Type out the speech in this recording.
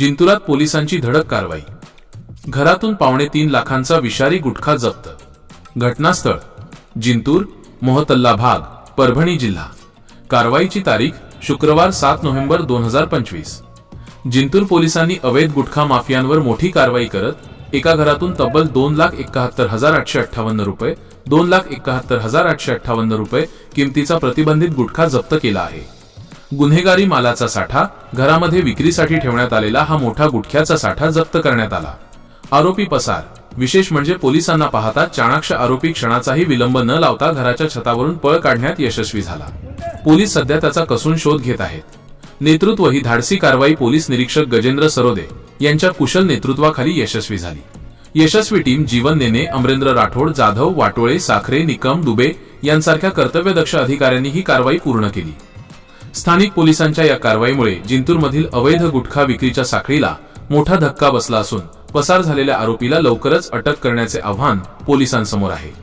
जिंतुरात पोलिसांची धडक कारवाई. घरातून पावणे तीन लाखांचा विषारी गुटखा जप्त. घटनास्थळ जिंतूर मोहतल्ला भाग परभणी जिल्हा. कारवाईची तारीख शुक्रवार सात नोव्हेंबर दोन हजार पंचवीस. जिंतूर पोलिसांनी अवैध गुटखा माफियांवर मोठी कारवाई करत एका घरातून तब्बल दोन लाख एकाहत्तर हजार आठशे अठ्ठावन्न रुपये दोन लाख एकाहत्तर हजार आठशे अठ्ठावन्न रुपये किमतीचा प्रतिबंधित गुटखा जप्त केला आहे. गुन्हेगारी मालाचा साठा घरामध्ये विक्रीसाठी ठेवण्यात आलेला हा मोठा गुटख्याचा साठा जप्त करण्यात आला. आरोपी पसार विशेष म्हणजे पोलिसांना पाहता चाणाक्ष आरोपी क्षणाचाही विलंब न लावता घराच्या छतावरून पळ काढण्यात यशस्वी झाला. पोलीस सध्या त्याचा कसून शोध घेत आहेत. नेतृत्व ही धाडसी कारवाई पोलीस निरीक्षक गजेंद्र सरोदे यांच्या कुशल नेतृत्वाखाली यशस्वी झाली. यशस्वी टीम जीवन नेने अमरेंद्र राठोड जाधव वाटोळे साखरे निकम दुबे यांसारख्या कर्तव्यदक्ष अधिकाऱ्यांनी ही कारवाई पूर्ण केली. स्थानिक पोलिसांच्या या कारवाईमुळे जिंतूरमधील अवैध गुटखा विक्रीच्या साखळीला मोठा धक्का बसला असून पसार झालेल्या आरोपीला लवकरच अटक करण्याचे आव्हान पोलिसांसमोर आहे.